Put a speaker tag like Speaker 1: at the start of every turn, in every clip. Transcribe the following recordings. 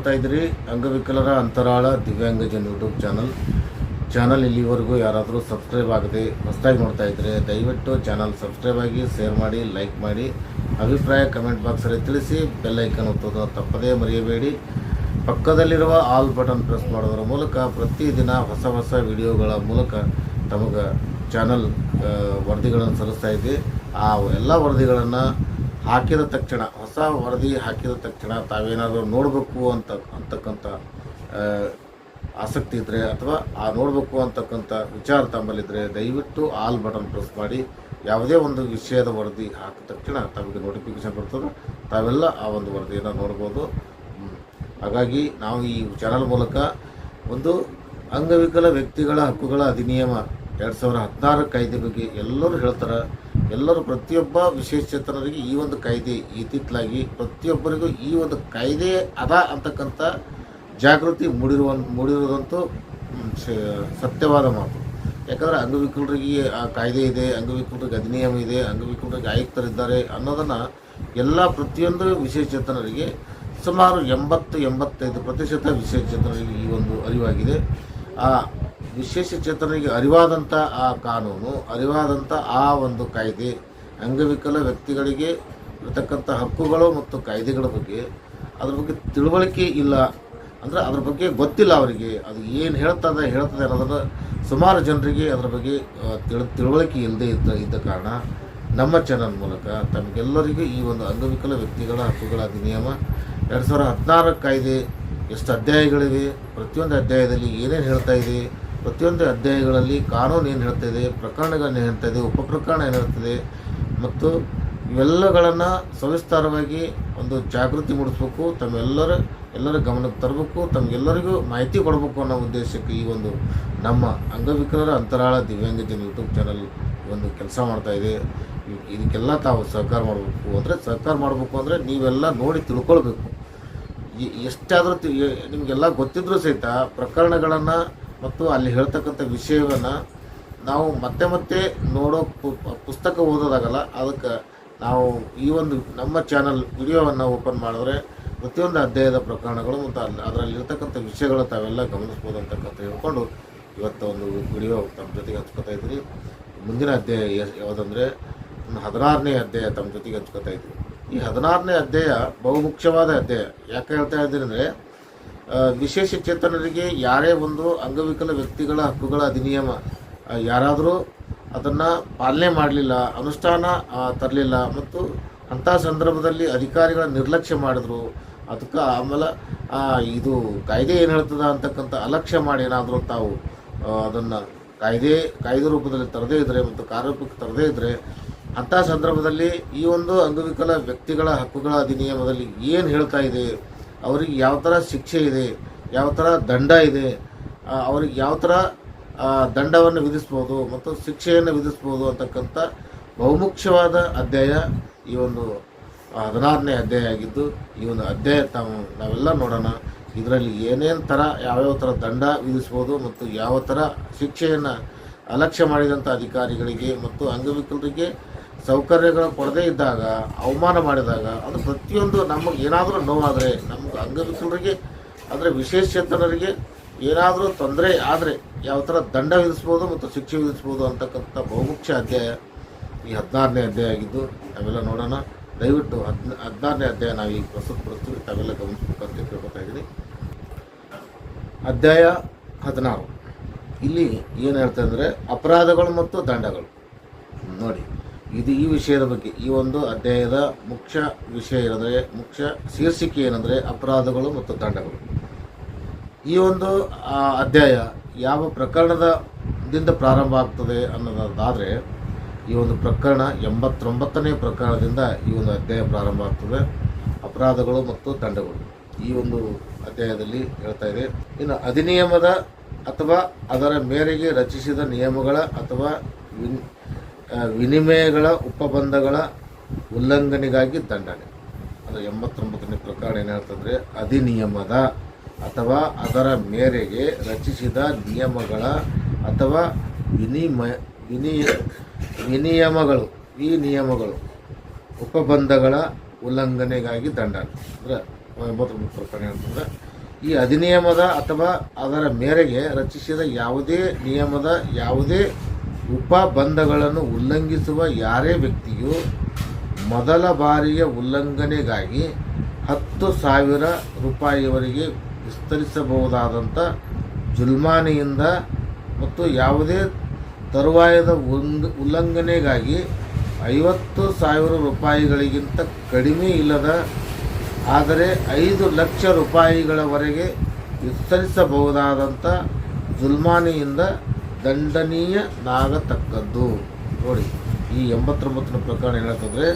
Speaker 1: ನೋಡ್ತಾ ಇದ್ದೀರಿ ಅಂಗವಿಕಲರ ಅಂತರಾಳ ದಿವ್ಯಾಂಗಜನ್ ಯೂಟ್ಯೂಬ್ ಚಾನಲ್. ಚಾನಲ್ ಇಲ್ಲಿವರೆಗೂ ಯಾರಾದರೂ ಸಬ್ಸ್ಕ್ರೈಬ್ ಆಗದೆ ಹೊಸದಾಗಿ ನೋಡ್ತಾ ಇದ್ರೆ ದಯವಿಟ್ಟು ಚಾನಲ್ ಸಬ್ಸ್ಕ್ರೈಬ್ ಆಗಿ, ಶೇರ್ ಮಾಡಿ, ಲೈಕ್ ಮಾಡಿ. ಅಭಿಪ್ರಾಯ ಕಮೆಂಟ್ ಬಾಕ್ಸಲ್ಲಿ ತಿಳಿಸಿ ಬೆಲ್ಲೈಕನ್ ಒತ್ತೋದನ್ನು ಒತ್ತೋದು ತಪ್ಪದೇ ಮರೆಯಬೇಡಿ. ಪಕ್ಕದಲ್ಲಿರುವ ಆಲ್ ಬಟನ್ ಪ್ರೆಸ್ ಮಾಡೋದರ ಮೂಲಕ ಪ್ರತಿದಿನ ಹೊಸ ಹೊಸ ವಿಡಿಯೋಗಳ ಮೂಲಕ ತಮಗೆ ಚಾನಲ್ ವರದಿಗಳನ್ನು ಸಲ್ಲಿಸ್ತಾ ಇದ್ದೀವಿ ಆ ಎಲ್ಲ ವರದಿಗಳನ್ನು ಹಾಕಿದ ತಕ್ಷಣ, ಹೊಸ ವರದಿ ಹಾಕಿದ ತಕ್ಷಣ ತಾವೇನಾದರೂ ನೋಡಬೇಕು ಅಂತ, ಅಂತಕ್ಕಂಥ ಆಸಕ್ತಿ ಇದ್ದರೆ ಅಥವಾ ಆ ನೋಡಬೇಕು ಅಂತಕ್ಕಂಥ ವಿಚಾರ ತಮ್ಮಲ್ಲಿದ್ದರೆ ದಯವಿಟ್ಟು ಆಲ್ ಬಟನ್ ಪ್ರೆಸ್ ಮಾಡಿ, ಯಾವುದೇ ಒಂದು ವಿಷಯದ ವರದಿ ಹಾಕಿದ ತಕ್ಷಣ ತಮಗೆ ನೋಟಿಫಿಕೇಶನ್ ಬರ್ತದೆ. ತಾವೆಲ್ಲ ಆ ಒಂದು ವರದಿಯನ್ನು ನೋಡ್ಬೋದು. ಹಾಗಾಗಿ ನಾವು ಈ ಚಾನಲ್ ಮೂಲಕ ಒಂದು ಅಂಗವಿಕಲ ವ್ಯಕ್ತಿಗಳ ಹಕ್ಕುಗಳ ಅಧಿನಿಯಮ ಎರಡು ಸಾವಿರ ಹದಿನಾರು ಕಾಯ್ದೆ ಬಗ್ಗೆ ಎಲ್ಲರೂ ಹೇಳ್ತಾರೆ. ಎಲ್ಲರೂ ಪ್ರತಿಯೊಬ್ಬ ವಿಶೇಷಚೇತನರಿಗೆ ಈ ಒಂದು ಕಾಯ್ದೆ ಇತ್ತಿತ್ತಲಾಗಿ ಪ್ರತಿಯೊಬ್ಬರಿಗೂ ಈ ಒಂದು ಕಾಯ್ದೆ ಅದ ಅಂತಕ್ಕಂಥ ಜಾಗೃತಿ ಮೂಡಿರುವ ಮೂಡಿರುವುದಂತೂ ಸತ್ಯವಾದ ಮಾತು. ಯಾಕಂದರೆ ಅಂಗವಿಕಲರಿಗೆ ಆ ಕಾಯ್ದೆ ಇದೆ, ಅಂಗವಿಕಲರಿಗೆ ಅಧಿನಿಯಮ ಇದೆ, ಅಂಗವಿಕಲರಿಗೆ ಆಯುಕ್ತರಿದ್ದಾರೆ ಅನ್ನೋದನ್ನು ಎಲ್ಲ ಪ್ರತಿಯೊಂದು ವಿಶೇಷಚೇತನರಿಗೆ ಸುಮಾರು ಎಂಬತ್ತು ಎಂಬತ್ತೈದು ಪ್ರತಿಶತ ವಿಶೇಷಚೇತನರಿಗೆ ಈ ಒಂದು ಅರಿವಾಗಿದೆ. ವಿಶೇಷ ಚೇತನರಿಗೆ ಅರಿವಾದಂಥ ಆ ಕಾನೂನು ಅರಿವಾದಂಥ ಆ ಒಂದು ಕಾಯ್ದೆ, ಅಂಗವಿಕಲ ವ್ಯಕ್ತಿಗಳಿಗೆ ಇರತಕ್ಕಂಥ ಹಕ್ಕುಗಳು ಮತ್ತು ಕಾಯ್ದೆಗಳ ಬಗ್ಗೆ ಅದ್ರ ಬಗ್ಗೆ ತಿಳುವಳಿಕೆ ಇಲ್ಲ. ಅಂದರೆ ಅದ್ರ ಬಗ್ಗೆ ಗೊತ್ತಿಲ್ಲ ಅವರಿಗೆ. ಅದು ಏನು ಹೇಳ್ತದೆ ಹೇಳ್ತದೆ ಅನ್ನೋದನ್ನು ಸುಮಾರು ಜನರಿಗೆ ಅದರ ಬಗ್ಗೆ ತಿಳು, ತಿಳುವಳಿಕೆ ಇಲ್ಲದೆ ಇದ್ದ ಇದ್ದ ಕಾರಣ ನಮ್ಮ ಚಾನಲ್ ಮೂಲಕ ತಮಗೆಲ್ಲರಿಗೂ ಈ ಒಂದು ಅಂಗವಿಕಲ ವ್ಯಕ್ತಿಗಳ ಹಕ್ಕುಗಳ ಅಧಿನಿಯಮ ಎರಡು ಸಾವಿರದ ಹದಿನಾರು ಕಾಯ್ದೆ ಎಷ್ಟು ಅಧ್ಯಾಯಗಳಿವೆ, ಪ್ರತಿಯೊಂದು ಅಧ್ಯಾಯದಲ್ಲಿ ಏನೇನು ಹೇಳ್ತಾ ಇದೆ ಪ್ರತಿಯೊಂದು ಅಧ್ಯಾಯಗಳಲ್ಲಿ ಕಾನೂನು ಏನು ಹೇಳ್ತಾ ಇದೆ, ಪ್ರಕರಣಗಳನ್ನ ಏನು ಹೇಳ್ತಾ ಇದೆ, ಉಪಪ್ರಕರಣ ಏನು ಹೇಳ್ತದೆ ಮತ್ತು ಇವೆಲ್ಲಗಳನ್ನು ಸವಿಸ್ತಾರವಾಗಿ ಒಂದು ಜಾಗೃತಿ ಮೂಡಿಸ್ಬೇಕು, ತಮ್ಮೆಲ್ಲರ, ಎಲ್ಲರ ಗಮನಕ್ಕೆ ತರಬೇಕು, ತಮಗೆಲ್ಲರಿಗೂ ಮಾಹಿತಿ ಕೊಡಬೇಕು ಅನ್ನೋ ಉದ್ದೇಶಕ್ಕೆ ಈ ಒಂದು ನಮ್ಮ ಅಂಗವಿಕಲರ ಅಂತರಾಳ ದಿವ್ಯಾಂಗಜನ ಯೂಟ್ಯೂಬ್ ಚಾನಲ್ ಒಂದು ಕೆಲಸ ಮಾಡ್ತಾ ಇದೆ. ಇದಕ್ಕೆಲ್ಲ ತಾವು ಸಹಕಾರ ಮಾಡಬೇಕು ಅಂದರೆ ಸಹಕಾರ ಮಾಡಬೇಕು ಅಂದರೆ ನೀವೆಲ್ಲ ನೋಡಿ ತಿಳ್ಕೊಳ್ಬೇಕು. ಎಷ್ಟಾದರೂ ನಿಮಗೆಲ್ಲ ಗೊತ್ತಿದ್ದರೂ ಸಹಿತ ಪ್ರಕರಣಗಳನ್ನು ಮತ್ತು ಅಲ್ಲಿ ಹೇಳ್ತಕ್ಕಂಥ ವಿಷಯವನ್ನು ನಾವು ಮತ್ತೆ ಮತ್ತೆ ನೋಡೋ ಪುಸ್ತಕ ಓದೋದಾಗಲ್ಲ, ಅದಕ್ಕೆ ನಾವು ಈ ಒಂದು ನಮ್ಮ ಚಾನಲ್ ವಿಡಿಯೋವನ್ನು ಓಪನ್ ಮಾಡಿದ್ರೆ ಪ್ರತಿಯೊಂದು ಅಧ್ಯಾಯದ ಪ್ರಕರಣಗಳು ಮತ್ತು ಅಲ್ಲಿ ಅದರಲ್ಲಿರ್ತಕ್ಕಂಥ ವಿಷಯಗಳು ತಾವೆಲ್ಲ ಗಮನಿಸ್ಬೋದು ಅಂತಕ್ಕಂಥ ಹೇಳ್ಕೊಂಡು ಇವತ್ತು ಒಂದು ವಿಡಿಯೋ ತಮ್ಮ ಜೊತೆಗೆ ಹಂಚ್ಕೊತಾ ಇದ್ರಿ ಮುಂದಿನ ಅಧ್ಯಾಯ ಯಾವುದಂದರೆ ಹದಿನಾರನೇ ಅಧ್ಯಾಯ ತಮ್ಮ ಜೊತೆಗೆ ಹಂಚ್ಕೊತಾ ಇದ್ದೀನಿ ಈ ಹದಿನಾರನೇ ಅಧ್ಯಾಯ ಬಹುಮುಖ್ಯವಾದ ಅಧ್ಯಾಯ. ಯಾಕೆ ಹೇಳ್ತಾ ಇದ್ದೀನಿ ಅಂದರೆ ವಿಶೇಷ ಚೇತನರಿಗೆ ಯಾರೇ ಒಂದು ಅಂಗವಿಕಲ ವ್ಯಕ್ತಿಗಳ ಹಕ್ಕುಗಳ ಅಧಿನಿಯಮ ಯಾರಾದರೂ ಅದನ್ನು ಪಾಲನೆ ಮಾಡಲಿಲ್ಲ, ಅನುಷ್ಠಾನ ತರಲಿಲ್ಲ ಮತ್ತು ಅಂಥ ಸಂದರ್ಭದಲ್ಲಿ ಅಧಿಕಾರಿಗಳ ನಿರ್ಲಕ್ಷ್ಯ ಮಾಡಿದ್ರು, ಅದಕ್ಕೆ ಆಮೇಲೆ ಇದು ಕಾಯ್ದೆ ಏನು ಹೇಳ್ತದ ಅಂತಕ್ಕಂಥ ಅಲಕ್ಷ್ಯ ಮಾಡಿ ಏನಾದರೂ ತಾವು ಅದನ್ನು ಕಾಯ್ದೆ ಕಾಯ್ದೆ ರೂಪದಲ್ಲಿ ತರದೇ ಇದ್ದರೆ ಮತ್ತು ಕಾರ್ಯರೂಪಕ್ಕೆ ತರದೇ ಇದ್ದರೆ ಅಂಥ ಸಂದರ್ಭದಲ್ಲಿ ಈ ಒಂದು ಅಂಗವಿಕಲ ವ್ಯಕ್ತಿಗಳ ಹಕ್ಕುಗಳ ಅಧಿನಿಯಮದಲ್ಲಿ ಏನು ಹೇಳ್ತಾ ಇದೆ ಅವರಿಗೆ ಯಾವ ಥರ ಶಿಕ್ಷೆ ಇದೆ, ಯಾವ ಥರ ದಂಡ ಇದೆ ಅವ್ರಿಗೆ ಯಾವ ಥರ ದಂಡವನ್ನು ವಿಧಿಸ್ಬೋದು ಮತ್ತು ಶಿಕ್ಷೆಯನ್ನು ವಿಧಿಸ್ಬೋದು ಅಂತಕ್ಕಂಥ ಬಹುಮುಖ್ಯವಾದ ಅಧ್ಯಾಯ ಈ ಒಂದು ಹದಿನಾರನೇ ಅಧ್ಯಾಯ ಆಗಿದ್ದು, ಈ ಒಂದು ಅಧ್ಯಾಯ ತಾವು, ನಾವೆಲ್ಲ ನೋಡೋಣ. ಇದರಲ್ಲಿ ಏನೇನು ಥರ, ಯಾವ್ಯಾವ ಥರ ದಂಡ ವಿಧಿಸ್ಬೋದು ಮತ್ತು ಯಾವ ಥರ ಶಿಕ್ಷೆಯನ್ನು ಅಲಕ್ಷ್ಯ ಮಾಡಿದಂಥ ಅಧಿಕಾರಿಗಳಿಗೆ ಮತ್ತು ಅಂಗವಿಕಲರಿಗೆ ಸೌಕರ್ಯಗಳು ಕೊಡದೇ ಇದ್ದಾಗ, ಅವಮಾನ ಮಾಡಿದಾಗ, ಅದು ಪ್ರತಿಯೊಂದು ನಮಗೆ ಏನಾದರೂ ನೋವಾದರೆ, ನಮಗೆ ಅಂಗವಿಕಲರಿಗೆ ಅಂದರೆ ವಿಶೇಷಚೇತನರಿಗೆ ಏನಾದರೂ ತೊಂದರೆ ಆದರೆ ಯಾವ ಥರ ದಂಡ ವಿಧಿಸ್ಬೋದು ಮತ್ತು ಶಿಕ್ಷೆ ವಿಧಿಸ್ಬೋದು ಅಂತಕ್ಕಂಥ ಬಹುಮುಖ್ಯ ಅಧ್ಯಾಯ ಈ ಹದಿನಾರನೇ ಅಧ್ಯಾಯ ಆಗಿದ್ದು, ನಾವೆಲ್ಲ ನೋಡೋಣ. ದಯವಿಟ್ಟು ಹದಿನ, ಹದಿನಾರನೇ ಅಧ್ಯಾಯ ನಾವು ಈಗ ಪ್ರಸ್ತುತಪಡಿಸ್ತೀವಿ. ತಾವೆಲ್ಲ ಗಮನಿಸಬೇಕು ಅಂತ ಇದ್ದೀನಿ ಅಧ್ಯಾಯ ಹದಿನಾರು. ಇಲ್ಲಿ ಏನು ಹೇಳ್ತಾ ಅಂದರೆ ಅಪರಾಧಗಳು ಮತ್ತು ದಂಡಗಳು. ನೋಡಿ. ಇದು ಈ ವಿಷಯದ ಬಗ್ಗೆ, ಈ ಒಂದು ಅಧ್ಯಾಯದ ಮುಖ್ಯ ವಿಷಯ ಏನಂದರೆ, ಮುಖ್ಯ ಶೀರ್ಷಿಕೆ ಏನಂದರೆ ಅಪರಾಧಗಳು ಮತ್ತು ದಂಡಗಳು. ಈ ಒಂದು ಅಧ್ಯಾಯ ಯಾವ ಪ್ರಕರಣದಿಂದ ಪ್ರಾರಂಭ ಆಗ್ತದೆ ಅನ್ನೋದಾದರೆ, ಈ ಒಂದು ಪ್ರಕರಣ ಎಂಬತ್ತೊಂಬತ್ತನೇ ಪ್ರಕರಣದಿಂದ ಈ ಒಂದು ಅಧ್ಯಾಯ ಪ್ರಾರಂಭ ಆಗ್ತದೆ. ಅಪರಾಧಗಳು ಮತ್ತು ದಂಡಗಳು. ಈ ಒಂದು ಅಧ್ಯಾಯದಲ್ಲಿ ಹೇಳ್ತಾ ಇದೆ, ಇನ್ನು ಅಧಿನಿಯಮದ ಅಥವಾ ಅದರ ಮೇರೆಗೆ ರಚಿಸಿದ ನಿಯಮಗಳ ಅಥವಾ ವಿನಿಮಯಗಳ ಉಪಬಂಧಗಳ ಉಲ್ಲಂಘನೆಗಾಗಿ ದಂಡನೆ. ಅದು ಎಂಬತ್ತೊಂಬತ್ತನೇ ಪ್ರಕಾರ ಏನು ಅಧಿನಿಯಮದ ಅಥವಾ ಅದರ ಮೇರೆಗೆ ರಚಿಸಿದ ನಿಯಮಗಳ ಅಥವಾ ವಿನಿಮಯ ವಿನಿಯ ವಿನಿಯಮಗಳು, ಈ ನಿಯಮಗಳು ಉಪಬಂಧಗಳ ಉಲ್ಲಂಘನೆಗಾಗಿ ದಂಡನೆ. ಅಂದರೆ ಎಂಬತ್ತೊಂಬತ್ತು ಪ್ರಕಾರ ಏನಂತಂದರೆ ಈ ಅಧಿನಿಯಮದ ಅಥವಾ ಅದರ ಮೇರೆಗೆ ರಚಿಸಿದ ಯಾವುದೇ ನಿಯಮದ ಯಾವುದೇ ಉಪಬಂಧಗಳನ್ನು ಉಲ್ಲಂಘಿಸುವ ಯಾರೇ ವ್ಯಕ್ತಿಯು ಮೊದಲ ಬಾರಿಯ ಉಲ್ಲಂಘನೆಗಾಗಿ ಹತ್ತು ಸಾವಿರ ರೂಪಾಯಿವರೆಗೆ ವಿಸ್ತರಿಸಬಹುದಾದಂಥ ಜುಲ್ಮಾನೆಯಿಂದ ಮತ್ತು ಯಾವುದೇ ತರುವಾಯದ ಉಂಗ್, ಉಲ್ಲಂಘನೆಗಾಗಿ ಐವತ್ತು ಸಾವಿರ ರೂಪಾಯಿಗಳಿಗಿಂತ ಕಡಿಮೆ ಇಲ್ಲದ, ಆದರೆ ಐದು ಲಕ್ಷ ರೂಪಾಯಿಗಳವರೆಗೆ ವಿಸ್ತರಿಸಬಹುದಾದಂಥ ಜುಲ್ಮಾನೆಯಿಂದ ದಂಡನೀಯನಾಗತಕ್ಕದ್ದು ನೋಡಿ, ಈ ಎಂಬತ್ತೊಂಬತ್ತನೇ ಪ್ರಕರಣ ಏನಾಗ್ತಂದ್ರೆ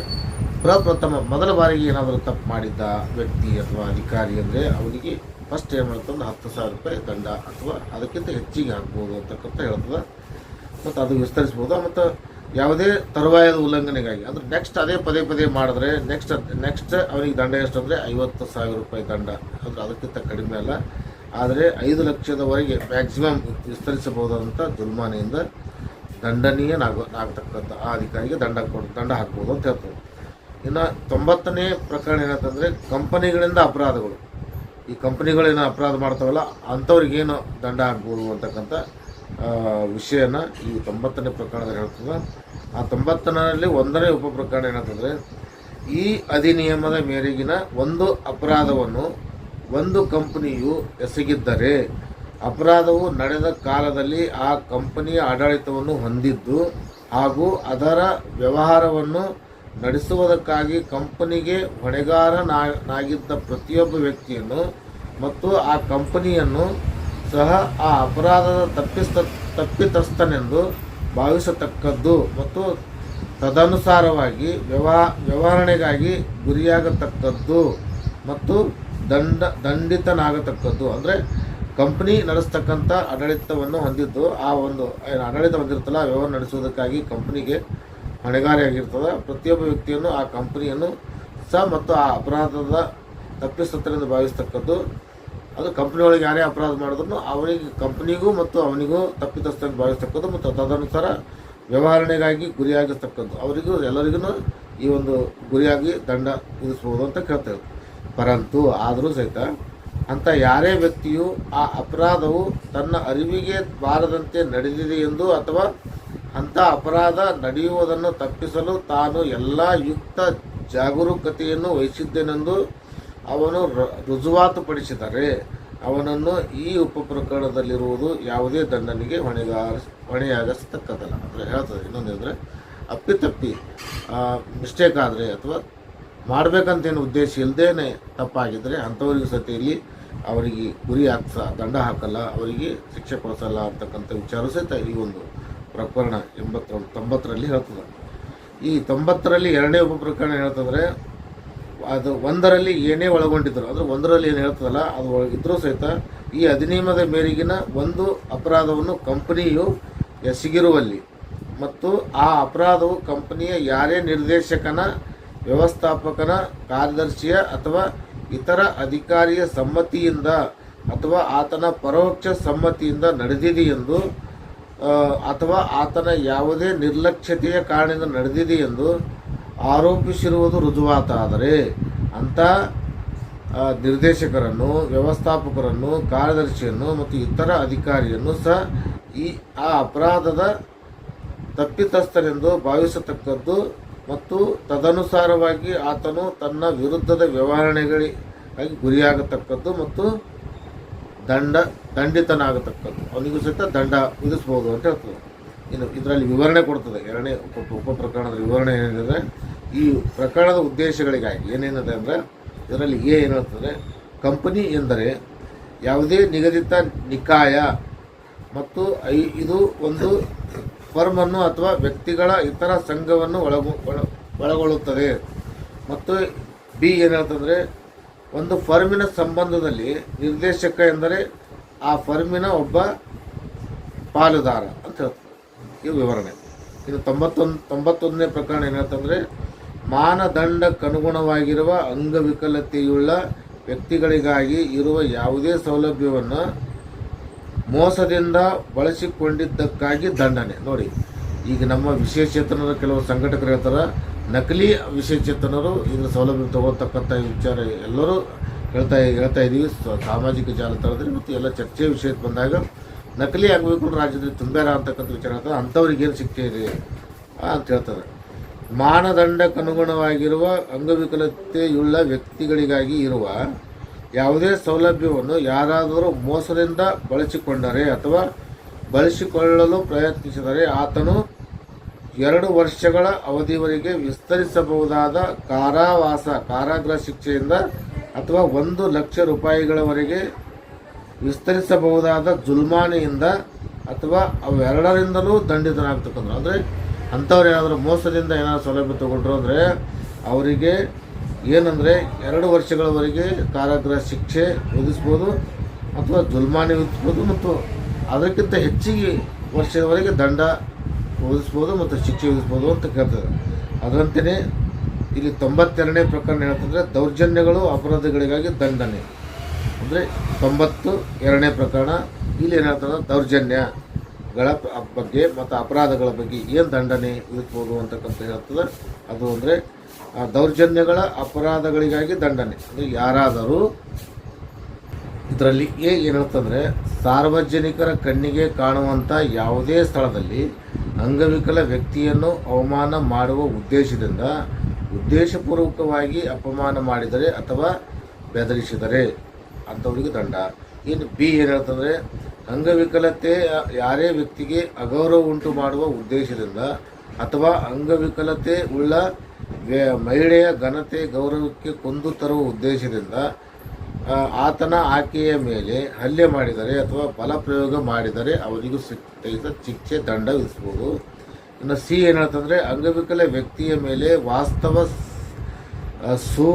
Speaker 1: ಪ್ರಪ್ರಥಮ ಮೊದಲ ಬಾರಿಗೆ ಏನಾದರೂ ತಪ್ಪು ಮಾಡಿದ್ದ ವ್ಯಕ್ತಿ ಅಥವಾ ಅಧಿಕಾರಿ ಅಂದರೆ ಅವನಿಗೆ ಫಸ್ಟ್ ಏನು ಮಾಡ್ತಂದ್ರೆ ಹತ್ತು ಸಾವಿರ ರೂಪಾಯಿ ದಂಡ ಅಥವಾ ಅದಕ್ಕಿಂತ ಹೆಚ್ಚಿಗೆ ಹಾಕ್ಬೋದು ಅಂತಕ್ಕಂಥ ಹೇಳ್ತದೆ. ಮತ್ತು ಅದು ವಿಸ್ತರಿಸ್ಬೋದು. ಮತ್ತು ಯಾವುದೇ ತರುವಾಯದ ಉಲ್ಲಂಘನೆಗಾಗಿ, ಅಂದ್ರೆ ನೆಕ್ಸ್ಟ್ ಅದೇ ಪದೇ ಪದೇ ಮಾಡಿದ್ರೆ ನೆಕ್ಸ್ಟ್ ನೆಕ್ಸ್ಟ್ ಅವನಿಗೆ ದಂಡ ಎಷ್ಟು ಅಂದರೆ ಐವತ್ತು ಸಾವಿರ ರೂಪಾಯಿ ದಂಡ. ಅಂದ್ರೆ ಅದಕ್ಕಿಂತ ಕಡಿಮೆ ಅಲ್ಲ. ಆದರೆ ಐದು ಲಕ್ಷದವರೆಗೆ ಮ್ಯಾಕ್ಸಿಮಮ್ ವಿಸ್ತರಿಸಬಹುದಾದಂಥ ಜುಲ್ಮಾನೆಯಿಂದ ದಂಡನೀಯನಾಗ ನಾಗತಕ್ಕಂಥ ಆ ಅಧಿಕಾರಿಗೆ ದಂಡ ಕೊಡ್ ದಂಡ ಹಾಕ್ಬೋದು ಅಂತ ಹೇಳ್ತಾರೆ. ಇನ್ನು ತೊಂಬತ್ತನೇ ಪ್ರಕರಣ ಏನಂತಂದರೆ ಕಂಪನಿಗಳಿಂದ ಅಪರಾಧಗಳು. ಈ ಕಂಪನಿಗಳೇನು ಅಪರಾಧ ಮಾಡ್ತಾವಲ್ಲ, ಅಂಥವ್ರಿಗೇನು ದಂಡ ಹಾಕ್ಬೋದು ಅಂತಕ್ಕಂಥ ವಿಷಯನ ಈ ತೊಂಬತ್ತನೇ ಪ್ರಕರಣದಲ್ಲಿ ಹೇಳ್ತದೆ. ಆ ತೊಂಬತ್ತನಲ್ಲಿ ಒಂದನೇ ಉಪ ಪ್ರಕರಣ ಏನಂತಂದರೆ ಈ ಅಧಿನಿಯಮದ ಮೇರೆಗಿನ ಒಂದು ಅಪರಾಧವನ್ನು ಒಂದು ಕಂಪನಿಯು ಎಸಗಿದ್ದರೆ ಅಪರಾಧವು ನಡೆದ ಕಾಲದಲ್ಲಿ ಆ ಕಂಪನಿಯ ಆಡಳಿತವನ್ನು ಹೊಂದಿದ್ದು ಹಾಗೂ ಅದರ ವ್ಯವಹಾರವನ್ನು ನಡೆಸುವುದಕ್ಕಾಗಿ ಕಂಪನಿಗೆ ಹೊಣೆಗಾರನಾಗಿದ್ದ ಪ್ರತಿಯೊಬ್ಬ ವ್ಯಕ್ತಿಯನ್ನು ಮತ್ತು ಆ ಕಂಪನಿಯನ್ನು ಸಹ ಆ ಅಪರಾಧದ ತಪ್ಪಿಸ್ತ, ತಪ್ಪಿತಸ್ಥನೆಂದು ಭಾವಿಸತಕ್ಕದ್ದು ಮತ್ತು ತದನುಸಾರವಾಗಿ ವ್ಯವಹ ವ್ಯವಹರಣೆಗಾಗಿ ಗುರಿಯಾಗತಕ್ಕದ್ದು ಮತ್ತು ದಂಡ, ದಂಡಿತನಾಗತಕ್ಕದ್ದು. ಅಂದರೆ ಕಂಪ್ನಿ ನಡೆಸ್ತಕ್ಕಂಥ ಆಡಳಿತವನ್ನು ಹೊಂದಿದ್ದು, ಆ ಒಂದು ಆಡಳಿತ ಹೊಂದಿರ್ತಲ್ಲ ವ್ಯವಹಾರ ನಡೆಸುವುದಕ್ಕಾಗಿ ಕಂಪ್ನಿಗೆ ಹೊಣೆಗಾರಿಯಾಗಿರ್ತದೆ. ಪ್ರತಿಯೊಬ್ಬ ವ್ಯಕ್ತಿಯನ್ನು ಆ ಕಂಪ್ನಿಯನ್ನು ಸಹ ಮತ್ತು ಆ ಅಪರಾಧದ ತಪ್ಪಿಸ್ತರಿಂದ ಭಾವಿಸ್ತಕ್ಕದ್ದು. ಅದು ಕಂಪ್ನಿಯೊಳಗೆ ಯಾರೇ ಅಪರಾಧ ಮಾಡಿದ್ರು ಅವನಿಗೆ ಕಂಪ್ನಿಗೂ ಮತ್ತು ಅವನಿಗೂ ತಪ್ಪಿತಸ್ಥರಿಂದ ಭಾವಿಸ್ತಕ್ಕದ್ದು ಮತ್ತು ತದನುಸಾರ ವ್ಯವಹಾರಣೆಗಾಗಿ ಗುರಿಯಾಗಿರ್ತಕ್ಕದ್ದು. ಅವರಿಗೂ ಎಲ್ಲರಿಗೂ ಈ ಒಂದು ಗುರಿಯಾಗಿ ದಂಡ ವಿಧಿಸ್ಬೋದು ಅಂತ ಕೇಳ್ತೇವೆ ಪರಂತು ಆದರೂ ಸಹಿತ ಅಂಥ ಯಾರೇ ವ್ಯಕ್ತಿಯು ಆ ಅಪರಾಧವು ತನ್ನ ಅರಿವಿಗೆ ಬಾರದಂತೆ ನಡೆದಿದೆ ಎಂದು ಅಥವಾ ಅಂಥ ಅಪರಾಧ ನಡೆಯುವುದನ್ನು ತಪ್ಪಿಸಲು ತಾನು ಎಲ್ಲ ಯುಕ್ತ ಜಾಗರೂಕತೆಯನ್ನು ವಹಿಸಿದ್ದೇನೆಂದು ಅವನು ರುಜುವಾತು ರುಜುವಾತುಪಡಿಸಿದರೆ ಅವನನ್ನು ಈ ಉಪ ಪ್ರಕರಣದಲ್ಲಿರುವುದು ಯಾವುದೇ ದಂಡನೆಗೆ ಹೊಣೆಗಾರ ಹೊಣೆಯಾಗಿಸತಕ್ಕದ್ದಲ್ಲ ಅಂದರೆ ಹೇಳ್ತದೆ ಇನ್ನೊಂದು ಅಂದರೆ ಅಪ್ಪಿತಪ್ಪಿ ಮಿಸ್ಟೇಕ್ ಆದರೆ ಅಥವಾ ಮಾಡಬೇಕಂತೇನು ಉದ್ದೇಶ ಇಲ್ಲದೇನೆ ತಪ್ಪಾಗಿದ್ದರೆ ಅಂಥವ್ರಿಗೆ ಸತಿಯಲ್ಲಿ ಅವರಿಗೆ ಗುರಿ ಹಾಕ್ಸ, ದಂಡ ಹಾಕಲ್ಲ, ಅವರಿಗೆ ಶಿಕ್ಷೆ ಕೊಡಿಸಲ್ಲ ಅಂತಕ್ಕಂಥ ವಿಚಾರ ಸಹಿತ ಈ ಒಂದು ಪ್ರಕರಣ ಎಂಬತ್ತರ, ತೊಂಬತ್ತರಲ್ಲಿ ಹೇಳ್ತದೆ. ಈ ತೊಂಬತ್ತರಲ್ಲಿ ಎರಡನೇ ಉಪಪ್ರಕರಣ ಹೇಳ್ತಂದ್ರೆ, ಅದು ಒಂದರಲ್ಲಿ ಏನೇ ಒಳಗೊಂಡಿದ್ದರು ಅಂದರೆ ಒಂದರಲ್ಲಿ ಏನು ಹೇಳ್ತದಲ್ಲ, ಅದು ಇದ್ದರೂ ಸಹಿತ ಈ ಅಧಿನಿಯಮದ ಮೇರೆಗಿನ ಒಂದು ಅಪರಾಧವನ್ನು ಕಂಪನಿಯು ಎಸಗಿರುವಲ್ಲಿ ಮತ್ತು ಆ ಅಪರಾಧವು ಕಂಪನಿಯ ಯಾರೇ ನಿರ್ದೇಶಕನ ವ್ಯವಸ್ಥಾಪಕನ, ಕಾರ್ಯದರ್ಶಿಯ ಅಥವಾ ಇತರ ಅಧಿಕಾರಿಯ ಸಮ್ಮತಿಯಿಂದ ಅಥವಾ ಆತನ ಪರೋಕ್ಷ ಸಮ್ಮತಿಯಿಂದ ನಡೆದಿದೆ ಎಂದು ಅಥವಾ ಆತನ ಯಾವುದೇ ನಿರ್ಲಕ್ಷ್ಯತೆಯ ಕಾರಣದಿಂದ ನಡೆದಿದೆ ಎಂದು ಆರೋಪಿಸಿರುವುದು ರುಜುವಾತಾದರೆ ಅಂಥ ನಿರ್ದೇಶಕರನ್ನು, ವ್ಯವಸ್ಥಾಪಕರನ್ನು, ಕಾರ್ಯದರ್ಶಿಯನ್ನು ಮತ್ತು ಇತರ ಅಧಿಕಾರಿಯನ್ನು ಸಹ ಈ, ಆ ಅಪರಾಧದ ತಪ್ಪಿತಸ್ಥರೆಂದು ಭಾವಿಸತಕ್ಕದ್ದು ಮತ್ತು ತದನುಸಾರವಾಗಿ ಆತನು ತನ್ನ ವಿರುದ್ಧದ ವ್ಯವಹರಣೆಗಳಿಗಾಗಿ ಗುರಿಯಾಗತಕ್ಕದ್ದು ಮತ್ತು ದಂಡ, ದಂಡಿತನಾಗತಕ್ಕದ್ದು. ಅವನಿಗೂ ಸಹಿತ ದಂಡ ವಿಧಿಸ್ಬೋದು ಅಂತ ಹೇಳ್ತದೆ. ಇನ್ನು ಇದರಲ್ಲಿ ವಿವರಣೆ ಕೊಡ್ತದೆ. ಎರಡನೇ ಉಪ ಉಪ ಪ್ರಕರಣದ ವಿವರಣೆ ಏನಿದೆ? ಈ ಪ್ರಕರಣದ ಉದ್ದೇಶಗಳಿಗಾಗಿ ಏನೇನಿದೆ ಅಂದರೆ, ಇದರಲ್ಲಿ ಏ ಏನು ಹೇಳ್ತದೆ? ಕಂಪನಿ ಎಂದರೆ ಯಾವುದೇ ನಿಗದಿತ ನಿಕಾಯ ಮತ್ತು ಇದು ಒಂದು ಫರ್ಮನ್ನು ಅಥವಾ ವ್ಯಕ್ತಿಗಳ ಇತರ ಸಂಘವನ್ನು ಒಳಗು ಒಳ- ಒಳಗೊಳ್ಳುತ್ತದೆ. ಮತ್ತು ಬಿ ಏನು ಒಂದು ಫರ್ಮಿನ ಸಂಬಂಧದಲ್ಲಿ ನಿರ್ದೇಶಕ ಎಂದರೆ ಆ ಫರ್ಮಿನ ಒಬ್ಬ ಪಾಲುದಾರ ಅಂತ ಹೇಳ್ತದೆ ಇದು ವಿವರಣೆ. ಇದು ತೊಂಬತ್ತೊಂದು ತೊಂಬತ್ತೊಂದನೇ ಪ್ರಕರಣ ಏನು ಮಾನದಂಡಕ್ಕನುಗುಣವಾಗಿರುವ ಅಂಗವಿಕಲತೆಯುಳ್ಳ ವ್ಯಕ್ತಿಗಳಿಗಾಗಿ ಇರುವ ಯಾವುದೇ ಸೌಲಭ್ಯವನ್ನು ಮೋಸದಿಂದ ಬಳಸಿಕೊಂಡಿದ್ದಕ್ಕಾಗಿ ದಂಡನೆ. ನೋಡಿ, ಈಗ ನಮ್ಮ ವಿಶೇಷಚೇತನರ ಕೆಲವು ಸಂಘಟಕರು ಹೇಳ್ತಾರೆ, ನಕಲಿ ವಿಶೇಷಚೇತನರು ಇನ್ನು ಸೌಲಭ್ಯ ತಗೊಳ್ತಕ್ಕಂಥ ವಿಚಾರ ಎಲ್ಲರೂ ಹೇಳ್ತಾ ಹೇಳ್ತಾ ಇದ್ದೀವಿ ಸಾಮಾಜಿಕ ಜಾಲತಾಣದಲ್ಲಿ ಮತ್ತು ಎಲ್ಲ ಚರ್ಚೆ ವಿಷಯಕ್ಕೆ ಬಂದಾಗ ನಕಲಿ ಆಗಬೇಕು ರಾಜ್ಯದಲ್ಲಿ ತುಂಬ್ಯಾರ ಅಂತಕ್ಕಂಥ ವಿಚಾರ ಹೇಳ್ತಾರೆ. ಅಂಥವ್ರಿಗೆ ಏನು ಇದೆ ಅಂತ ಹೇಳ್ತಾರೆ. ಮಾನದಂಡಕ್ಕನುಗುಣವಾಗಿರುವ ಅಂಗವಿಕಲತೆಯುಳ್ಳ ವ್ಯಕ್ತಿಗಳಿಗಾಗಿ ಇರುವ ಯಾವುದೇ ಸೌಲಭ್ಯವನ್ನು ಯಾರಾದರೂ ಮೋಸದಿಂದ ಬಳಸಿಕೊಂಡರೆ ಅಥವಾ ಬಳಸಿಕೊಳ್ಳಲು ಪ್ರಯತ್ನಿಸಿದರೆ ಆತನು ಎರಡು ವರ್ಷಗಳ ಅವಧಿವರೆಗೆ ವಿಸ್ತರಿಸಬಹುದಾದ ಕಾರಾವಾಸ, ಕಾರಾಗೃಹ ಶಿಕ್ಷೆಯಿಂದ ಅಥವಾ ಒಂದು ಲಕ್ಷ ರೂಪಾಯಿಗಳವರೆಗೆ ವಿಸ್ತರಿಸಬಹುದಾದ ಜುಲ್ಮಾನೆಯಿಂದ ಅಥವಾ ಅವೆರಡರಿಂದಲೂ ದಂಡಿತನಾಗ್ತಕ್ಕಂಥ ಅಂದರೆ ಅಂಥವ್ರು ಏನಾದರೂ ಮೋಸದಿಂದ ಏನಾದರೂ ಸೌಲಭ್ಯ ತಗೊಂಡ್ರು ಅಂದರೆ ಅವರಿಗೆ ಏನಂದರೆ ಎರಡು ವರ್ಷಗಳವರೆಗೆ ಕಾರಾಗೃಹ ಶಿಕ್ಷೆ ವಿಧಿಸ್ಬೋದು ಅಥವಾ ಜುಲ್ಮಾನೆ ವಿಧಿಸ್ಬೋದು ಮತ್ತು ಅದಕ್ಕಿಂತ ಹೆಚ್ಚಿಗೆ ವರ್ಷದವರೆಗೆ ದಂಡ ವಿಧಿಸ್ಬೋದು ಮತ್ತು ಶಿಕ್ಷೆ ವಿಧಿಸ್ಬೋದು ಅಂತ ಕೇಳ್ತದೆ ಅದರಂತೆಯೇ ಇಲ್ಲಿ ತೊಂಬತ್ತೆರಡನೇ ಪ್ರಕರಣ ಹೇಳ್ತಂದರೆ ದೌರ್ಜನ್ಯಗಳು ಅಪರಾಧಗಳಿಗಾಗಿ ದಂಡನೆ. ಅಂದರೆ ತೊಂಬತ್ತು ಎರಡನೇ ಪ್ರಕರಣ, ಇಲ್ಲಿ ಏನು ಹೇಳ್ತಾರೆ, ದೌರ್ಜನ್ಯಗಳ ಬಗ್ಗೆ ಮತ್ತು ಅಪರಾಧಗಳ ಬಗ್ಗೆ ಏನು ದಂಡನೆ ವಿಧಿಸ್ಬೋದು ಅಂತಕ್ಕಂಥ ಹೇಳ್ತದೆ. ಅದು ಅಂದರೆ ದೌರ್ಜನ್ಯಗಳ ಅಪರಾಧಗಳಿಗಾಗಿ ದಂಡನೆ. ಅಂದರೆ ಯಾರಾದರೂ ಇದರಲ್ಲಿ ಏನು ಸಾರ್ವಜನಿಕರ ಕಣ್ಣಿಗೆ ಕಾಣುವಂಥ ಯಾವುದೇ ಸ್ಥಳದಲ್ಲಿ ಅಂಗವಿಕಲ ವ್ಯಕ್ತಿಯನ್ನು ಅವಮಾನ ಮಾಡುವ ಉದ್ದೇಶದಿಂದ ಉದ್ದೇಶಪೂರ್ವಕವಾಗಿ ಅಪಮಾನ ಮಾಡಿದರೆ ಅಥವಾ ಬೆದರಿಸಿದರೆ ಅಂಥವರಿಗೆ ದಂಡ. ಇನ್ನು ಬಿ ಏನು ಹೇಳ್ತಂದರೆ ಅಂಗವಿಕಲತೆ ಯಾರೇ ವ್ಯಕ್ತಿಗೆ ಅಗೌರವ ಉಂಟು ಮಾಡುವ ಉದ್ದೇಶದಿಂದ ಅಥವಾ ಅಂಗವಿಕಲತೆ ಉಳ್ಳ ಮಹಿಳೆಯ ಘನತೆ ಗೌರವಕ್ಕೆ ಕೊಂದು ತರುವ ಉದ್ದೇಶದಿಂದ ಆತನ ಆಕೆಯ ಮೇಲೆ ಹಲ್ಲೆ ಮಾಡಿದರೆ ಅಥವಾ ಬಲಪ್ರಯೋಗ ಮಾಡಿದರೆ ಅವರಿಗೂ ಸಿಕ್ಕ ಶಿಕ್ಷೆ ದಂಡ ವಿಧಿಸ್ಬೋದು ಇನ್ನು ಸಿ ಏನು ಅಂಗವಿಕಲ ವ್ಯಕ್ತಿಯ ಮೇಲೆ ವಾಸ್ತವ ಸ್- ಆ, ಸು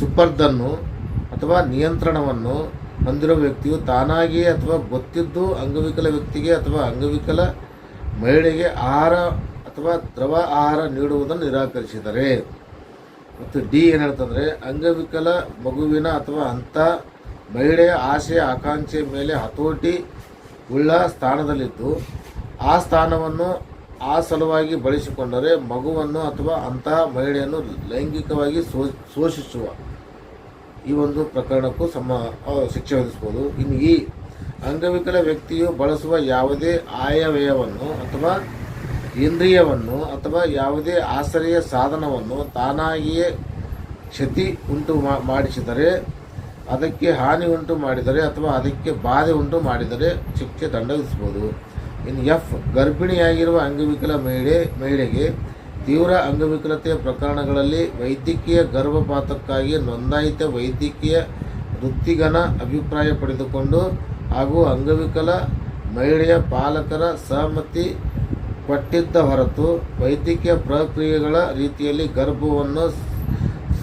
Speaker 1: ಸುಪರ್ದನ್ನು ಅಥವಾ ನಿಯಂತ್ರಣವನ್ನು ಹೊಂದಿರುವ ವ್ಯಕ್ತಿಯು ತಾನಾಗಿಯೇ ಅಥವಾ ಗೊತ್ತಿದ್ದು ಅಂಗವಿಕಲ ವ್ಯಕ್ತಿಗೆ ಅಥವಾ ಅಂಗವಿಕಲ ಮಹಿಳೆಗೆ ಆಹಾರ ಅಥವಾ ದ್ರವ ಆಹಾರ ನೀಡುವುದನ್ನು ನಿರಾಕರಿಸಿದರೆ. ಮತ್ತು ಡಿ ಏನು ಹೇಳ್ತಂದರೆ ಅಂಗವಿಕಲ ಮಗುವಿನ ಅಥವಾ ಅಂಥ ಮಹಿಳೆಯ ಆಸೆ ಆಕಾಂಕ್ಷೆಯ ಮೇಲೆ ಹತೋಟಿ ಉಳ್ಳ ಸ್ಥಾನದಲ್ಲಿದ್ದು, ಆ ಸ್ಥಾನವನ್ನು ಆ ಸಲುವಾಗಿ ಬಳಸಿಕೊಂಡರೆ ಮಗುವನ್ನು ಅಥವಾ ಅಂತಹ ಮಹಿಳೆಯನ್ನು ಲೈಂಗಿಕವಾಗಿ ಶೋ ಶೋಷಿಸುವ ಈ ಒಂದು ಪ್ರಕರಣಕ್ಕೂ ಸಮ ಶಿಕ್ಷೆ ವಿಧಿಸ್ಬೋದು ಇನ್ನು ಈ ಅಂಗವಿಕಲ ವ್ಯಕ್ತಿಯು ಬಳಸುವ ಯಾವುದೇ ಆಯವ್ಯಯವನ್ನು ಅಥವಾ ಇಂದ್ರಿಯವನ್ನು ಅಥವಾ ಯಾವುದೇ ಆಶ್ರಯ ಸಾಧನವನ್ನು ತಾನಾಗಿಯೇ ಕ್ಷತಿ ಉಂಟು ಮಾಡಿಸಿದರೆ, ಅದಕ್ಕೆ ಹಾನಿ ಉಂಟು ಮಾಡಿದರೆ ಅಥವಾ ಅದಕ್ಕೆ ಬಾಧೆ ಉಂಟು ಮಾಡಿದರೆ ಶಿಕ್ಷೆ ದಂಡ ವಿಧಿಸಬಹುದು ಇನ್ನು ಎಫ್, ಗರ್ಭಿಣಿಯಾಗಿರುವ ಅಂಗವಿಕಲ ಮಹಿಳೆ ಮಹಿಳೆಗೆ ತೀವ್ರ ಅಂಗವಿಕಲತೆಯ ಪ್ರಕರಣಗಳಲ್ಲಿ ವೈದ್ಯಕೀಯ ಗರ್ಭಪಾತಕ್ಕಾಗಿ ನೋಂದಾಯಿತ ವೈದ್ಯಕೀಯ ವೃತ್ತಿಗನ ಅಭಿಪ್ರಾಯ ಪಡೆದುಕೊಂಡು ಹಾಗೂ ಅಂಗವಿಕಲ ಮಹಿಳೆಯ ಪಾಲಕರ ಸಹಮತಿ ಕೊಟ್ಟಿದ್ದ ಹೊರತು ವೈದ್ಯಕೀಯ ಪ್ರಕ್ರಿಯೆಗಳ ರೀತಿಯಲ್ಲಿ ಗರ್ಭವನ್ನು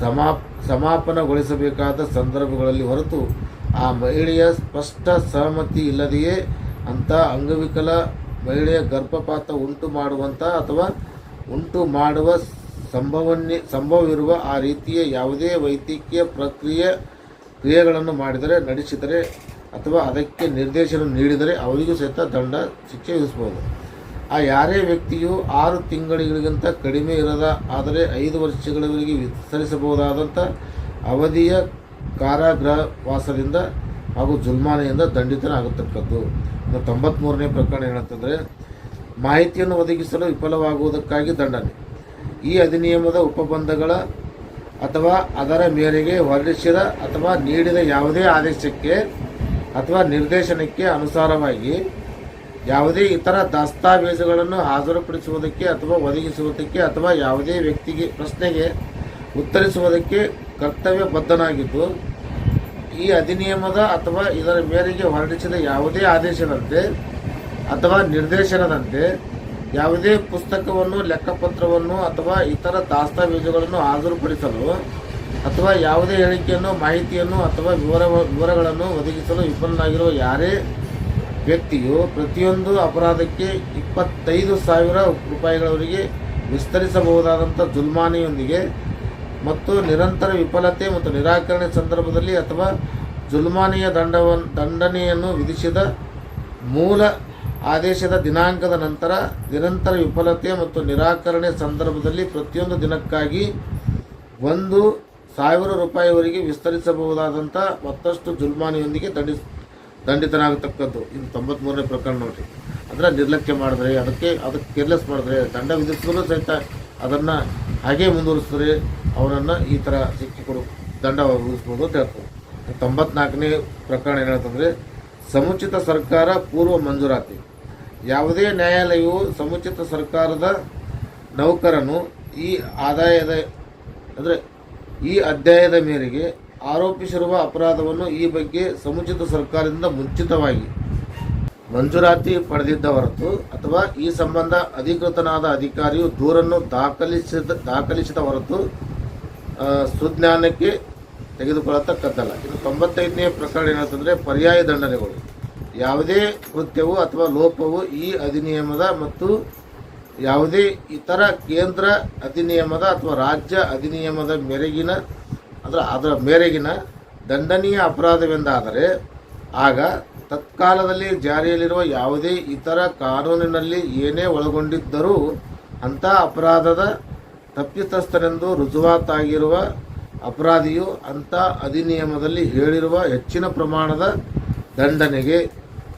Speaker 1: ಸಮಾಪ್, ಸಮಾಪನಗೊಳಿಸಬೇಕಾದ ಸಂದರ್ಭಗಳಲ್ಲಿ ಹೊರತು ಆ ಮಹಿಳೆಯ ಸ್ಪಷ್ಟ ಸಹಮತಿ ಇಲ್ಲದೆಯೇ ಅಂಥ ಅಂಗವಿಕಲ ಮಹಿಳೆಯ ಗರ್ಭಪಾತ ಉಂಟು ಮಾಡುವಂಥ ಅಥವಾ ಉಂಟು ಮಾಡುವ ಸಂಭವನ್ನೇ, ಸಂಭವವಿರುವ ಆ ರೀತಿಯ ಯಾವುದೇ ವೈದ್ಯಕೀಯ ಪ್ರಕ್ರಿಯೆ, ಕ್ರಿಯೆಗಳನ್ನು ಮಾಡಿದರೆ, ನಡೆಸಿದರೆ ಅಥವಾ ಅದಕ್ಕೆ ನಿರ್ದೇಶನ ನೀಡಿದರೆ ಅವರಿಗೂ ಸಹಿತ ದಂಡ ಶಿಕ್ಷೆ ವಿಧಿಸಬಹುದು. ಆ ಯಾರೇ ವ್ಯಕ್ತಿಯು ಆರು ತಿಂಗಳಿಗಿಂತ ಕಡಿಮೆ ಇರದ, ಆದರೆ ಐದು ವರ್ಷಗಳವರೆಗೆ ವಿಸ್ತರಿಸಬಹುದಾದಂಥ ಅವಧಿಯ ಕಾರಾಗೃಹವಾಸದಿಂದ ಹಾಗೂ ಜುಲ್ಮಾನೆಯಿಂದ ದಂಡಿತನಾಗತಕ್ಕದ್ದು. ಇನ್ನು ತೊಂಬತ್ತ್ಮೂರನೇ ಪ್ರಕರಣ ಏನಂತಂದರೆ, ಮಾಹಿತಿಯನ್ನು ಒದಗಿಸಲು ವಿಫಲವಾಗುವುದಕ್ಕಾಗಿ ದಂಡನೆ. ಈ ಅಧಿನಿಯಮದ ಉಪಬಂಧಗಳ ಅಥವಾ ಅದರ ಮೇರೆಗೆ ಹೊರಡಿಸಿದ ಅಥವಾ ನೀಡಿದ ಯಾವುದೇ ಆದೇಶಕ್ಕೆ ಅಥವಾ ನಿರ್ದೇಶನಕ್ಕೆ ಅನುಸಾರವಾಗಿ ಯಾವುದೇ ಇತರ ದಸ್ತಾವೇಜುಗಳನ್ನು ಹಾಜರುಪಡಿಸುವುದಕ್ಕೆ ಅಥವಾ ಒದಗಿಸುವುದಕ್ಕೆ ಅಥವಾ ಯಾವುದೇ ವ್ಯಕ್ತಿಗೆ ಪ್ರಶ್ನೆಗೆ ಉತ್ತರಿಸುವುದಕ್ಕೆ ಕರ್ತವ್ಯ ಬದ್ಧನಾಗಿದ್ದು ಈ ಅಧಿನಿಯಮದ ಅಥವಾ ಇದರ ಮೇರೆಗೆ ಹೊರಡಿಸಿದ ಯಾವುದೇ ಆದೇಶದಂತೆ ಅಥವಾ ನಿರ್ದೇಶನದಂತೆ ಯಾವುದೇ ಪುಸ್ತಕವನ್ನು, ಲೆಕ್ಕಪತ್ರವನ್ನು ಅಥವಾ ಇತರ ದಾಸ್ತಾವೇಜುಗಳನ್ನು ಹಾಜರುಪಡಿಸಲು ಅಥವಾ ಯಾವುದೇ ಹೇಳಿಕೆಯನ್ನು, ಮಾಹಿತಿಯನ್ನು ಅಥವಾ ವಿವರ, ವಿವರಗಳನ್ನು ಒದಗಿಸಲು ವಿಫಲನಾಗಿರುವ ಯಾರೇ ವ್ಯಕ್ತಿಯು ಪ್ರತಿಯೊಂದು ಅಪರಾಧಕ್ಕೆ ಇಪ್ಪತ್ತೈದು ಸಾವಿರ ರೂಪಾಯಿಗಳವರೆಗೆ ವಿಸ್ತರಿಸಬಹುದಾದಂಥ ಜುಲ್ಮಾನೆಯೊಂದಿಗೆ ಮತ್ತು ನಿರಂತರ ವಿಫಲತೆ ಮತ್ತು ನಿರಾಕರಣೆ ಸಂದರ್ಭದಲ್ಲಿ ಅಥವಾ ಜುಲ್ಮಾನೆಯ ದಂಡವನ್ನು ದಂಡನೆಯನ್ನು ವಿಧಿಸಿದ ಮೂಲ ಆದೇಶದ ದಿನಾಂಕದ ನಂತರ ನಿರಂತರ ವಿಫಲತೆ ಮತ್ತು ನಿರಾಕರಣೆ ಸಂದರ್ಭದಲ್ಲಿ ಪ್ರತಿಯೊಂದು ದಿನಕ್ಕಾಗಿ ಒಂದು ಸಾವಿರ ರೂಪಾಯಿವರೆಗೆ ವಿಸ್ತರಿಸಬಹುದಾದಂಥ ಮತ್ತಷ್ಟು ಜುಲ್ಮಾನಿಯೊಂದಿಗೆ ದಂಡಿಸ್ ದಂಡಿತನಾಗತಕ್ಕದ್ದು. ಇದು ತೊಂಬತ್ಮೂರನೇ ಪ್ರಕರಣ ನೋಡಿ ಅಂದರೆ ನಿರ್ಲಕ್ಷ್ಯ ಮಾಡಿದ್ರೆ, ಅದಕ್ಕೆ ಅದಕ್ಕೆ ಕೇರ್ಲೆಸ್ ಮಾಡಿದ್ರೆ, ದಂಡ ವಿಧಿಸಿದ್ರು ಸಹಿತ ಅದನ್ನು ಹಾಗೇ ಮುಂದುವರಿಸಿದ್ರೆ ಅವರನ್ನು ಈ ಥರ ಶಿಕ್ಷೆ ಕೊಡು, ದಂಡ ವಿಧಿಸ್ಬೋದು ಅಂತ ತೊಂಬತ್ನಾಲ್ಕನೇ ಪ್ರಕರಣ ಏನು ಹೇಳ್ತಂದ್ರೆ, ಸಮುಚಿತ ಸರ್ಕಾರ ಪೂರ್ವ ಮಂಜೂರಾತಿ. ಯಾವುದೇ ನ್ಯಾಯಾಲಯವು ಸಮುಚಿತ ಸರ್ಕಾರದ ನೌಕರನು ಈ ಆದಾಯದ, ಅಂದರೆ ಈ ಅಧ್ಯಾಯದ ಮೇರೆಗೆ ಆರೋಪಿಸಿರುವ ಅಪರಾಧವನ್ನು ಈ ಬಗ್ಗೆ ಸಮುಚಿತ ಸರ್ಕಾರದಿಂದ ಮುಂಚಿತವಾಗಿ ಮಂಜೂರಾತಿ ಪಡೆದಿದ್ದ ಹೊರತು ಅಥವಾ ಈ ಸಂಬಂಧ ಅಧಿಕೃತನಾದ ಅಧಿಕಾರಿಯು ದೂರನ್ನು ದಾಖಲಿಸಿದ ದಾಖಲಿಸಿದ ಹೊರತು ಸುಜ್ಞಾನಕ್ಕೆ ತೆಗೆದುಕೊಳ್ಳತಕ್ಕದ್ದಲ್ಲ. ಇದು ತೊಂಬತ್ತೈದನೇ ಪ್ರಕರಣ ಏನಂತಂದರೆ ಪರ್ಯಾಯ ದಂಡನೆಗಳು. ಯಾವುದೇ ಕೃತ್ಯವು ಅಥವಾ ಲೋಪವು ಈ ಅಧಿನಿಯಮದ ಮತ್ತು ಯಾವುದೇ ಇತರ ಕೇಂದ್ರ ಅಧಿನಿಯಮದ ಅಥವಾ ರಾಜ್ಯ ಅಧಿನಿಯಮದ ಮೇರೆಗಿನ ಅದರ ಅದರ ಮೇರೆಗಿನ ದಂಡನೀಯ ಅಪರಾಧವೆಂದಾದರೆ ಆಗ ತತ್ಕಾಲದಲ್ಲಿ ಜಾರಿಯಲ್ಲಿರುವ ಯಾವುದೇ ಇತರ ಕಾನೂನಿನಲ್ಲಿ ಏನೇ ಒಳಗೊಂಡಿದ್ದರೂ ಅಂಥ ಅಪರಾಧದ ತಪ್ಪಿತಸ್ಥರೆಂದು ರುಜುವಾತಾಗಿರುವ ಅಪರಾಧಿಯು ಅಂಥ ಅಧಿನಿಯಮದಲ್ಲಿ ಹೇಳಿರುವ ಹೆಚ್ಚಿನ ಪ್ರಮಾಣದ ದಂಡನೆಗೆ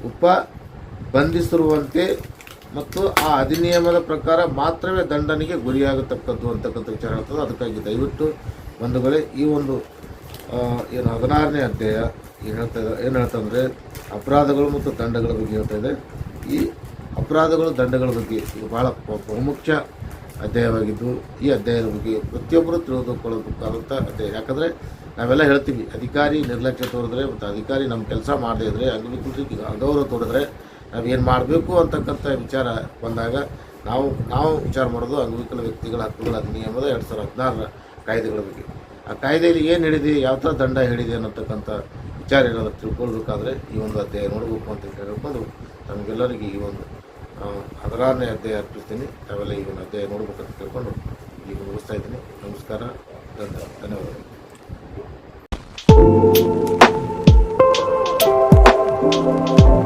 Speaker 1: ಉಪ ಬಂಧಿಸಿರುವಂತೆ ಮತ್ತು ಆ ಅಧಿನಿಯಮದ ಪ್ರಕಾರ ಮಾತ್ರವೇ ದಂಡನೆಗೆ ಗುರಿಯಾಗತಕ್ಕದ್ದು ಅಂತಕ್ಕಂಥ ವಿಚಾರ ಆಗ್ತದೆ. ಅದಕ್ಕಾಗಿ ದಯವಿಟ್ಟು ಬಂಧುಗಳೇ ಈ ಒಂದು ಏನು ಹದಿನಾರನೇ ಅಧ್ಯಾಯ ಏನು ಹೇಳ್ತಾ ಏನು ಹೇಳ್ತಂದರೆ ಅಪರಾಧಗಳು ಮತ್ತು ದಂಡಗಳ ಬಗ್ಗೆ ಹೇಳ್ತಾ ಇದೆ. ಈ ಅಪರಾಧಗಳು, ದಂಡಗಳ ಬಗ್ಗೆ ಇದು ಭಾಳ ಬಹುಮುಖ್ಯ ಅಧ್ಯಾಯವಾಗಿದ್ದು, ಈ ಅಧ್ಯಾಯದ ಬಗ್ಗೆ ಪ್ರತಿಯೊಬ್ಬರು ತಿಳಿದುಕೊಳ್ಳಬೇಕಾದಂಥ ಅಧ್ಯಾಯ. ಯಾಕಂದರೆ ನಾವೆಲ್ಲ ಹೇಳ್ತೀವಿ, ಅಧಿಕಾರಿ ನಿರ್ಲಕ್ಷ್ಯ ತೋರಿದ್ರೆ ಮತ್ತು ಅಧಿಕಾರಿ ನಮ್ಮ ಕೆಲಸ ಮಾಡದೇ ಇದ್ದರೆ ಅಂಗವಿಕಲರಿಗೆ ಅಗೌರವ ತೋರಿದ್ರೆ ನಾವೇನು ಮಾಡಬೇಕು ಅಂತಕ್ಕಂಥ ವಿಚಾರ ಬಂದಾಗ ನಾವು ನಾವು ವಿಚಾರ ಮಾಡೋದು ಅಂಗವಿಕಲ ವ್ಯಕ್ತಿಗಳ ಹಕ್ಕುಗಳ ಅಧಿನಿಯಮದ ಎರಡು ಸಾವಿರದ ಹದಿನಾರರ ಕಾಯ್ದೆಗಳ ಬಗ್ಗೆ. ಆ ಕಾಯ್ದೆಯಲ್ಲಿ ಏನು ಹೇಳಿದೆ, ಯಾವ ಥರ ದಂಡ ಹೇಳಿದೆ ಅನ್ನತಕ್ಕಂಥ ವಿಚಾರ ಏನಾದರೂ ತಿಳ್ಕೊಳ್ಬೇಕಾದ್ರೆ ಈ ಒಂದು ಅಧ್ಯಾಯ ನೋಡಬೇಕು ಅಂತ ಕೇಳ್ಕೊಂಡು ತಮಗೆಲ್ಲರಿಗೂ ಈ ಒಂದು ಹದಿನಾರನೇ ಅಧ್ಯಾಯ ಅರ್ಪಿಸ್ತೀನಿ. ತಾವೆಲ್ಲ ಈ ಒಂದು ಅಧ್ಯಾಯ ನೋಡ್ಬೇಕಂತ ಕೇಳ್ಕೊಂಡು ಈಗ ಮುಗಿಸ್ತಾ ಇದ್ದೀನಿ. ನಮಸ್ಕಾರ ಧನ್ಯವಾದಗಳು. Thank you.